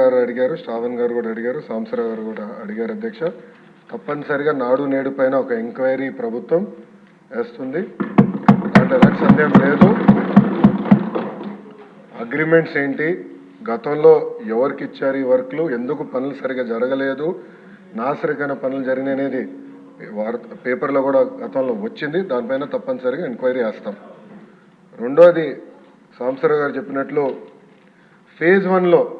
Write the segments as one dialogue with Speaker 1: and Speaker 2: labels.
Speaker 1: గారు అడిగారు శ్రావణ్ గారు కూడా అడిగారు సాంసరావు గారు కూడా అడిగారు అధ్యక్ష. తప్పనిసరిగా నాడు నేడు పైన ఒక ఎంక్వైరీ ప్రభుత్వం వేస్తుంది. అంటే ఎలాంటి సందేహం లేదు. అగ్రిమెంట్స్ ఏంటి? గతంలో ఎవరికి ఇచ్చారు ఈ వర్క్లు? ఎందుకు పనులు సరిగా జరగలేదు? నాసరికైన పనులు జరిగినాయి అనేది వార్త పేపర్లో కూడా గతంలో వచ్చింది. దానిపైన తప్పనిసరిగా ఎంక్వైరీ వేస్తాం రెండోది సాంసరావు గారు చెప్పినట్లు ఫేజ్ వన్లో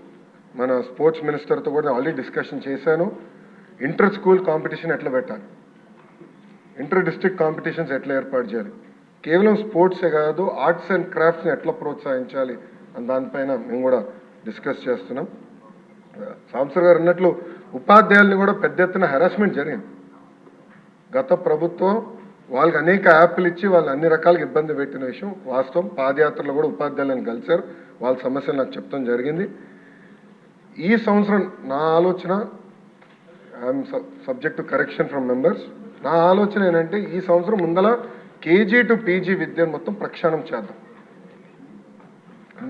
Speaker 1: మన స్పోర్ట్స్ మినిస్టర్తో కూడా ఆల్రెడీ డిస్కషన్ చేశాను. ఇంటర్ స్కూల్ కాంపిటీషన్ ఎట్లా పెట్టాలి? ఇంటర్ డిస్టిక్ కాంపిటీషన్స్ ఎట్లా ఏర్పాటు చేయాలి? కేవలం స్పోర్ట్సే కాదు ఆర్ట్స్ అండ్ క్రాఫ్ట్స్ని ఎట్లా ప్రోత్సహించాలి? అని దానిపైన మేము కూడా డిస్కస్ చేస్తున్నాం. సాంసర్ గారు అన్నట్లు ఉపాధ్యాయుల్ని కూడా పెద్ద ఎత్తున హెరాస్మెంట్ జరిగింది. గత ప్రభుత్వం వాళ్ళకి అనేక యాప్లు ఇచ్చి వాళ్ళు అన్ని రకాలుగా ఇబ్బంది పెట్టిన విషయం వాస్తవం. పాదయాత్రలో కూడా ఉపాధ్యాయులను కలిశారు. వాళ్ళ సమస్యలు నాకు చెప్తాం జరిగింది. ఈ సంవత్సరం నా ఆలోచన I am subject to correction from members నా ఆలోచన ఏంటంటే ఈ సంవత్సరం ముందల కేజీ టు పీజీ విద్యను మొత్తం ప్రక్షాళన చేద్దాం.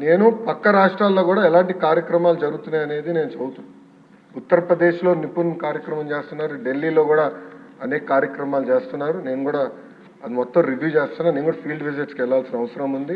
Speaker 1: నేను పక్క రాష్ట్రాల్లో కూడా ఎలాంటి కార్యక్రమాలు జరుగుతున్నాయి అనేది నేను చదువుతున్నాను ఉత్తరప్రదేశ్లో నిపుణ్ కార్యక్రమం చేస్తున్నారు ఢిల్లీలో కూడా అనేక కార్యక్రమాలు చేస్తున్నారు. నేను కూడా అది మొత్తం రివ్యూ చేస్తున్నాను నేను కూడా ఫీల్డ్ విజిట్స్కి వెళ్ళాల్సిన అవసరం ఉంది.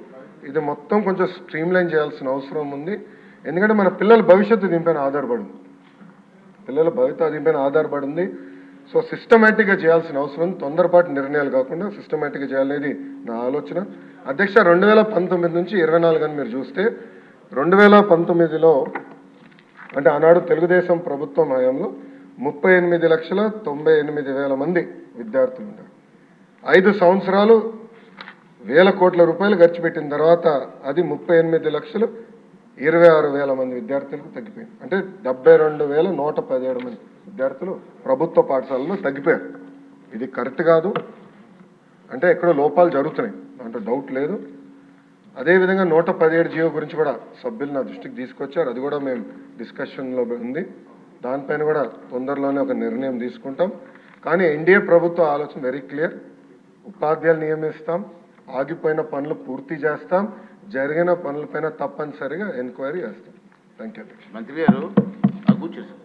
Speaker 1: ఇది మొత్తం కొంచెం స్ట్రీమ్లైన్ చేయాల్సిన అవసరం ఉంది. ఎందుకంటే మన పిల్లల భవిష్యత్తు దీనిపైన ఆధారపడి ఉంది పిల్లల భవిత దీనిపైన ఆధారపడి ఉంది సో సిస్టమేటిక్గా చేయాల్సిన అవసరం ఉంది తొందరపాటు నిర్ణయాలు కాకుండా సిస్టమేటిక్గా చేయాలనేది నా ఆలోచన. అధ్యక్ష రెండు వేల పంతొమ్మిది నుంచి ఇరవై నాలుగు అని మీరు చూస్తే రెండు వేల పంతొమ్మిదిలో అంటే ఆనాడు తెలుగుదేశం ప్రభుత్వం హయాంలో ముప్పై ఎనిమిది లక్షల తొంభై ఎనిమిది వేల మంది విద్యార్థులు ఉన్నారు ఐదు సంవత్సరాలు వేల కోట్ల రూపాయలు ఖర్చు పెట్టిన తర్వాత అది ముప్పై ఎనిమిది లక్షలు ఇరవై ఆరు వేల మంది విద్యార్థులకు తగ్గిపోయింది. అంటే డెబ్బై రెండు వేల నూట పదిహేడు మంది విద్యార్థులు ప్రభుత్వ పాఠశాలలో తగ్గిపోయారు. ఇది కరెక్ట్ కాదు. అంటే ఎక్కడో లోపాలు జరుగుతున్నాయి. దాంట్లో డౌట్ లేదు. అదేవిధంగా నూట పదిహేడు జియో గురించి కూడా సభ్యులు నా దృష్టికి తీసుకొచ్చారు. అది కూడా మేము డిస్కషన్లో ఉంది. దానిపైన కూడా తొందరలోనే ఒక నిర్ణయం తీసుకుంటాం. కానీ ఎన్డీఏ ప్రభుత్వ ఆలోచన వెరీ క్లియర్ ఉపాధ్యాయులు నియమిస్తాం. ఆగిపోయిన పనులు పూర్తి చేస్తాం జరిగిన పనులపైన తప్పనిసరిగా ఎంక్వైరీ చేస్తాం. థ్యాంక్ యూ అధ్యక్ష.
Speaker 2: మంత్రి గారు ఆ కూర్చోండి సార్.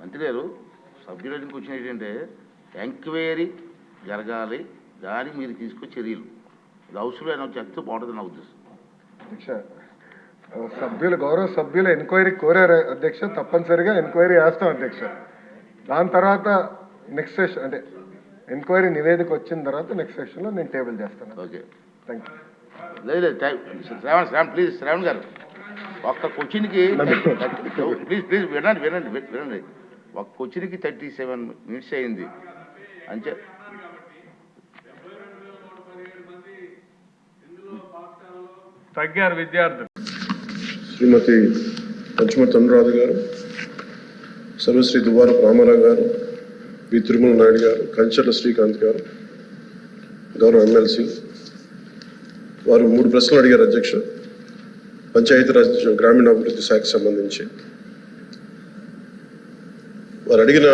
Speaker 2: మంత్రి గారు సభ్యులకి వచ్చిన ఏంటంటే ఎంక్వైరీ జరగాలి దానికి మీరు తీసుకొచ్చే చర్యలు. ఇది అవసరమైన చెప్తే బాగుంటుంది నా ఉద్దేశం.
Speaker 1: అధ్యక్ష సభ్యులు గౌరవ సభ్యులు ఎంక్వైరీ కోరారు అధ్యక్ష తప్పనిసరిగా ఎంక్వైరీ చేస్తాం అధ్యక్ష. దాని తర్వాత నెక్స్ట్ సెషన్ అంటే ఎంక్వైరీ నివేదిక వచ్చిన తర్వాత నెక్స్ట్ సెషన్లో నేను టేబుల్ చేస్తాను.
Speaker 2: ఓకే
Speaker 1: థ్యాంక్ యూ
Speaker 2: లేదు శ్రావణ్ శ్రావణ్ ప్లీజ్ శ్రావణ్ గారు. ఒక్క క్వశ్చన్కి ప్లీజ్ ప్లీజ్ వినండి వినండి వినండి. ఒక క్వశ్చన్కి థర్టీ సెవెన్ మినిట్స్ అయింది. అంతే
Speaker 3: తగ్గారు విద్యార్థులు.
Speaker 4: శ్రీమతి పంచమతి అనురాధ గారు సర్వశ్రీ దువ్వారపు రామారావు గారు వి తిరుమల నాయుడు గారు కంచర్ల శ్రీకాంత్ గారు గౌరవ ఎమ్మెల్సీ. వారు మూడు ప్రశ్నలు అడిగారు అధ్యక్ష పంచాయతీరాజ్ గ్రామీణాభివృద్ధి శాఖకు సంబంధించి. వారు అడిగిన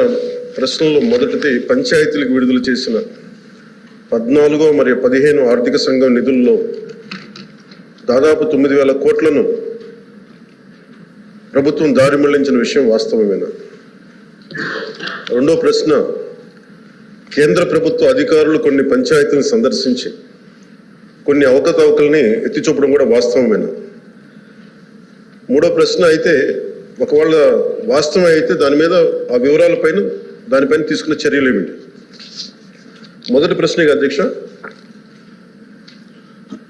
Speaker 4: ప్రశ్నల్లో మొదటిది పంచాయతీలకు విడుదల చేసిన పద్నాలుగో మరియు పదిహేను ఆర్థిక సంఘం నిధుల్లో దాదాపు తొమ్మిది వేల కోట్లను ప్రభుత్వం దారి మళ్ళించిన విషయం వాస్తవమేనా? రెండో ప్రశ్న. కేంద్ర ప్రభుత్వ అధికారులు కొన్ని పంచాయతీలను సందర్శించి కొన్ని అవకతవకల్ని ఎత్తి చూపడం కూడా వాస్తవమేనా? మూడో ప్రశ్న అయితే ఒకవేళ వాస్తవం అయితే దాని మీద ఆ వివరాలపైన దానిపైన తీసుకున్న చర్యలు ఏమిటి? మొదటి ప్రశ్న అధ్యక్ష.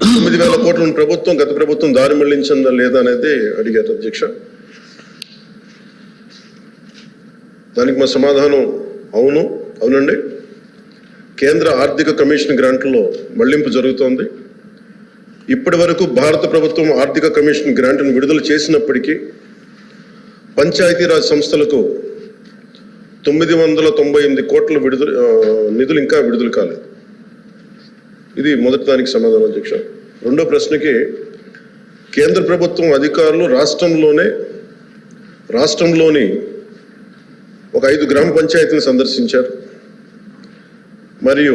Speaker 4: తొమ్మిది వేల కోట్లను ప్రభుత్వం గత ప్రభుత్వం దారి మళ్ళించిందా లేదా అనేది అడిగారు అధ్యక్ష. దానికి మా సమాధానం అవును. అవునండి. కేంద్ర ఆర్థిక కమిషన్ గ్రాంట్లో మళ్ళింపు జరుగుతోంది. ఇప్పటి వరకు భారత ప్రభుత్వం ఆర్థిక కమిషన్ గ్రాంట్ను విడుదల చేసినప్పటికీ పంచాయతీరాజ్ సంస్థలకు తొమ్మిది వందల తొంభై ఎనిమిది కోట్ల విడుదల నిధులు ఇంకా విడుదల కాలేదు. ఇది మొదటి దానికి సమాధానం అధ్యక్ష. రెండో ప్రశ్నకి కేంద్ర ప్రభుత్వం అధికారులు రాష్ట్రంలోనే రాష్ట్రంలోని ఒక ఐదు గ్రామ పంచాయతీని సందర్శించారు. మరియు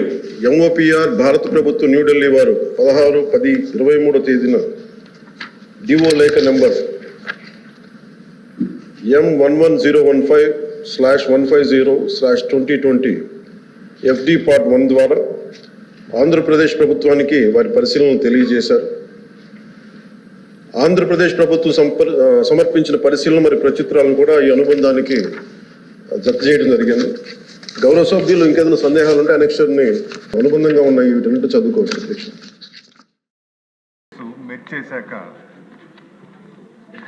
Speaker 4: ఎంఓపిఆర్ భారత ప్రభుత్వం న్యూఢిల్లీ వారు పదహారు పది ఇరవై మూడో తేదీన డివో లేఖ number M one one zero one five slash one five zero slash twenty twenty FD part one ద్వారా ఆంధ్రప్రదేశ్ ప్రభుత్వానికి వారి పరిశీలనలు తెలియజేశారు. ఆంధ్రప్రదేశ్ ప్రభుత్వం సంప సమర్పించిన పరిశీలన మరి ప్రచిత్రాలను కూడా ఈ అనుబంధానికి జత చేయడం జరిగింది. గౌరవ సభ్యులు ఇంకేదైనా సందేహాలు ఉంటే అనెక్షర్ని అనుబంధంగా ఉన్నాయి ఈ చదువుకోవచ్చు అధ్యక్ష
Speaker 3: మెచ్చేశాక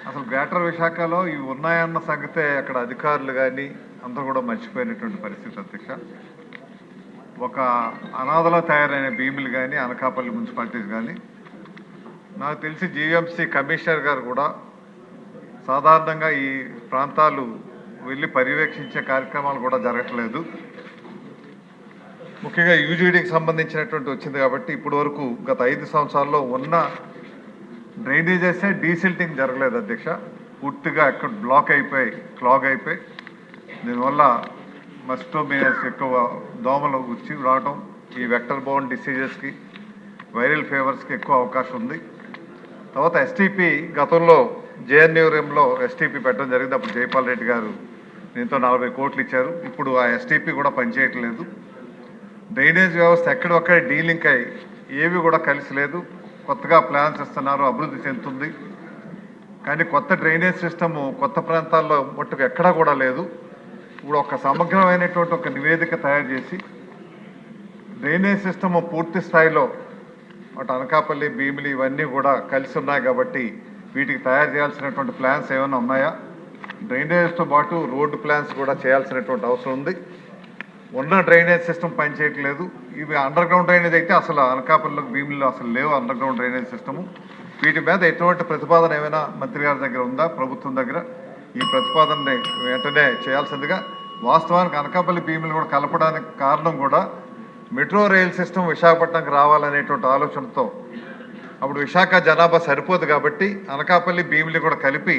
Speaker 3: అసలు గ్రేటర్ విశాఖలో ఇవి ఉన్నాయన్న సంగతే అక్కడ అధికారులు కానీ అందరూ కూడా మర్చిపోయినటువంటి పరిస్థితి అధ్యక్ష. ఒక అనాథలో తయారైన భీములు కానీ అనకాపల్లి మున్సిపాలిటీస్ కానీ నాకు తెలిసి జీఎంసీ కమిషనర్ గారు కూడా సాధారణంగా ఈ ప్రాంతాలు వెళ్ళి పర్యవేక్షించే కార్యక్రమాలు కూడా జరగట్లేదు. ముఖ్యంగా యూజీడీకి సంబంధించినటువంటి వచ్చింది కాబట్టి ఇప్పటి వరకు గత ఐదు సంవత్సరాల్లో ఉన్న డ్రైనేజెసే డీసిల్టింగ్ జరగలేదు అధ్యక్ష. పూర్తిగా ఎక్కడ బ్లాక్ అయిపోయి క్లాగ్ అయిపోయి దీనివల్ల మస్టోమినస్ ఎక్కువ దోమలు వచ్చి రావడం ఈ వెక్టర్ బోన్ డిసీజెస్కి వైరల్ ఫీవర్స్కి ఎక్కువ అవకాశం ఉంది. తర్వాత ఎస్టీపీ గతంలో జేఎన్యూరంలో ఎస్టీపీ పెట్టడం జరిగింది. అప్పుడు జైపాల్ రెడ్డి గారు దీంతో నలభై కోట్లు ఇచ్చారు. ఇప్పుడు ఆ ఎస్టీపీ కూడా పనిచేయట్లేదు. డ్రైనేజ్ వ్యవస్థ ఎక్కడొక్కడ డీలింక్ అయ్యి ఏవి కూడా కలిసి లేదు. కొత్తగా ప్లాన్స్ ఇస్తున్నారు అభివృద్ధి చెందుతుంది. కానీ కొత్త డ్రైనేజ్ సిస్టము కొత్త ప్రాంతాల్లో మట్టుకు ఎక్కడా కూడా లేదు. ఇప్పుడు ఒక సమగ్రమైనటువంటి ఒక నివేదిక తయారు చేసి డ్రైనేజ్ సిస్టమ్ పూర్తి స్థాయిలో అటు అనకాపల్లి భీమిలి ఇవన్నీ కూడా కలిసి ఉన్నాయి కాబట్టి వీటికి తయారు చేయాల్సినటువంటి ప్లాన్స్ ఏమైనా ఉన్నాయా? డ్రైనేజ్తో పాటు రోడ్డు ప్లాన్స్ కూడా చేయాల్సినటువంటి అవసరం ఉంది. ఉన్న డ్రైనేజ్ సిస్టమ్ పనిచేయట్లేదు ఇవి అండర్ గ్రౌండ్ డ్రైనేజ్ అయితే అసలు అనకాపల్లిలో భీమిలో అసలు లేవు అండర్ గ్రౌండ్ డ్రైనేజ్ సిస్టము. వీటి మీద ఎటువంటి ప్రతిపాదన ఏమైనా మంత్రి గారి దగ్గర ఉందా? ప్రభుత్వం దగ్గర ఈ ప్రతిపాదనని వెంటనే చేయాల్సిందిగా వాస్తవానికి అనకాపల్లి భీములు కూడా కలపడానికి కారణం కూడా మెట్రో రైల్ సిస్టమ్ విశాఖపట్నంకి రావాలనేటువంటి ఆలోచనతో అప్పుడు విశాఖ జనాభా సరిపోదు కాబట్టి అనకాపల్లి భీమిలి కూడా కలిపి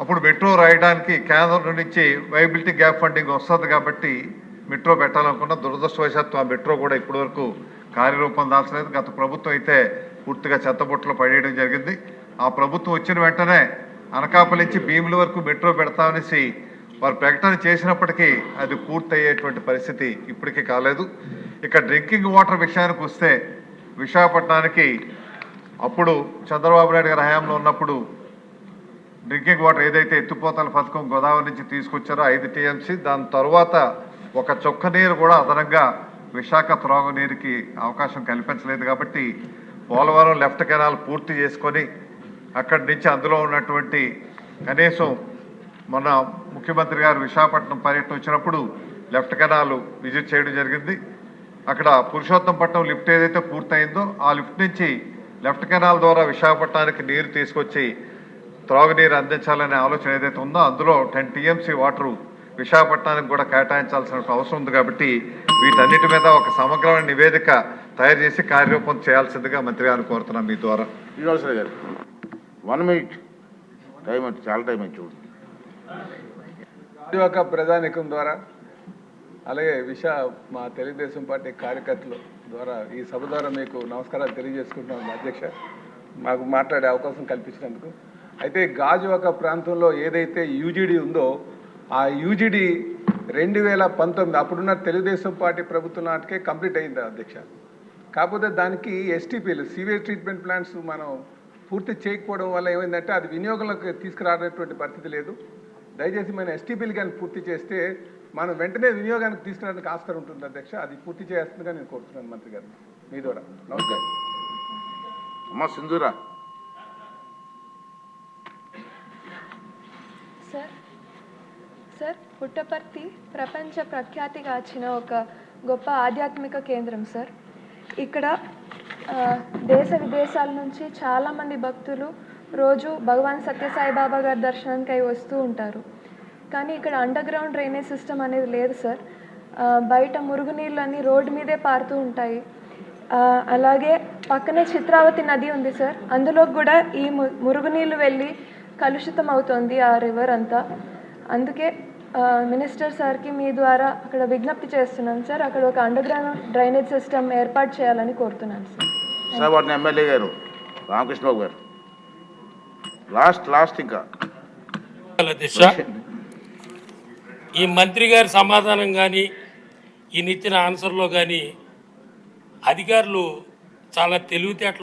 Speaker 3: అప్పుడు మెట్రో రాయడానికి కేంద్రం నుంచి వైబిలిటీ గ్యాప్ ఫండింగ్ వస్తుంది కాబట్టి మెట్రో పెట్టాలనుకున్న దురదృష్టవశాత్తు ఆ మెట్రో కూడా ఇప్పటివరకు కార్యరూపం దాల్చలేదు. గత ప్రభుత్వం అయితే పూర్తిగా చెత్తబుట్టలో పడేయడం జరిగింది. ఆ ప్రభుత్వం వచ్చిన వెంటనే అనకాపల్లి నుంచి భీముల వరకు మెట్రో పెడతామనేసి వారు ప్రకటన చేసినప్పటికీ అది పూర్తయ్యేటువంటి పరిస్థితి ఇప్పటికీ కాలేదు. ఇక డ్రింకింగ్ వాటర్ విషయానికి వస్తే విశాఖపట్నానికి అప్పుడు చంద్రబాబు నాయుడు గారి హయాంలో ఉన్నప్పుడు డ్రింకింగ్ వాటర్ ఏదైతే ఎత్తిపోతల పథకం గోదావరి నుంచి తీసుకొచ్చారో ఐదు టీఎంసీ దాని తర్వాత ఒక చొక్క నీరు కూడా అదనంగా విశాఖ త్రాగునీరుకి అవకాశం కల్పించలేదు కాబట్టి పోలవరం లెఫ్ట్ కెనాల్ పూర్తి చేసుకొని అక్కడి నుంచి అందులో ఉన్నటువంటి కనీసం మన ముఖ్యమంత్రి గారు విశాఖపట్నం పర్యటన వచ్చినప్పుడు లెఫ్ట్ కెనాల్ విజిట్ చేయడం జరిగింది. అక్కడ పురుషోత్తంపట్నం లిఫ్ట్ ఏదైతే పూర్తయిందో ఆ లిఫ్ట్ నుంచి లెఫ్ట్ కెనాల్ ద్వారా విశాఖపట్నానికి నీరు తీసుకొచ్చి త్రాగునీరు అందించాలనే ఆలోచన ఏదైతే ఉందో అందులో టెన్ టీఎంసీ వాటరు విశాఖపట్నానికి కూడా కేటాయించాల్సిన అవసరం ఉంది కాబట్టి వీటన్నిటి మీద ఒక సమగ్రమైన నివేదిక తయారు చేసి కార్యరూపం చేయాల్సిందిగా మంత్రి గారిని కోరుతున్నాం మీ ద్వారా.
Speaker 2: శ్రీనివాసరావు గారు వన్ మినిట్ టైం చాలా టైం చూడండి.
Speaker 5: ఈ యొక్క ప్రధానికం ద్వారా అలాగే విశా మా తెలుగుదేశం పార్టీ కార్యకర్తలు ద్వారా ఈ సభ ద్వారా మీకు నమస్కారాలు తెలియజేసుకుంటున్నాం అధ్యక్ష. మాకు మాట్లాడే అవకాశం కల్పించినందుకు అయితే గాజువాక ప్రాంతంలో ఏదైతే యూజీడీ ఉందో ఆ యూజీడీ రెండు వేల పంతొమ్మిది అప్పుడున్న తెలుగుదేశం పార్టీ ప్రభుత్వం నాటికే కంప్లీట్ అయింది అధ్యక్ష. కాకపోతే దానికి ఎస్టీపీలు సీవేజ్ ట్రీట్మెంట్ ప్లాంట్స్ మనం పూర్తి చేయకపోవడం వల్ల ఏమైందంటే అది వినియోగంలోకి తీసుకురానటువంటి పరిస్థితి లేదు. దయచేసి మన ఎస్టీపీలు కానీ పూర్తి చేస్తే మనం వెంటనే వినియోగానికి తీసుకురావడానికి ఆస్కారం ఉంటుంది అధ్యక్ష. అది పూర్తి చేస్తుందిగా నేను కోరుతున్నాను మంత్రి గారు. మీ ద్వారా. నమస్కారం.
Speaker 2: అమ్మ సింధూరా.
Speaker 6: సార్. సార్ పుట్టపర్తి ప్రపంచ ప్రఖ్యాతిగాచిన ఒక గొప్ప ఆధ్యాత్మిక కేంద్రం సార్. ఇక్కడ దేశ విదేశాల నుంచి చాలామంది భక్తులు రోజు భగవాన్ సత్యసాయి బాబా గారి దర్శనానికి అయి వస్తూ ఉంటారు. కానీ ఇక్కడ అండర్ గ్రౌండ్ డ్రైనేజ్ సిస్టమ్ అనేది లేదు సార్. బయట మురుగునీళ్ళు అన్నీ రోడ్డు మీదే పారుతూ ఉంటాయి. అలాగే పక్కనే చిత్రావతి నది ఉంది సార్. అందులో కూడా ఈ ము- మురుగునీళ్ళు వెళ్ళి కలుషితం అవుతోంది ఆ రివర్ అంతా. అందుకే మినిస్టర్ సార్కి మీ ద్వారా అక్కడ విజ్ఞప్తి చేస్తున్నాను సార్. అక్కడ ఒక అండర్ గ్రౌండ్ డ్రైనేజ్ సిస్టమ్ ఏర్పాటు చేయాలని కోరుతున్నాను సార్.
Speaker 2: సార్ వాటిని ఎమ్మెల్యే గారు రామకృష్ణబాబు గారు. లాస్ట్ లాస్ట్ ఇంకా.
Speaker 7: దిశ. ఈ మంత్రి గారి సమాధానం కానీ ఈయన ఇచ్చిన ఆన్సర్లో కానీ అధికారులు చాలా తెలివితేటలు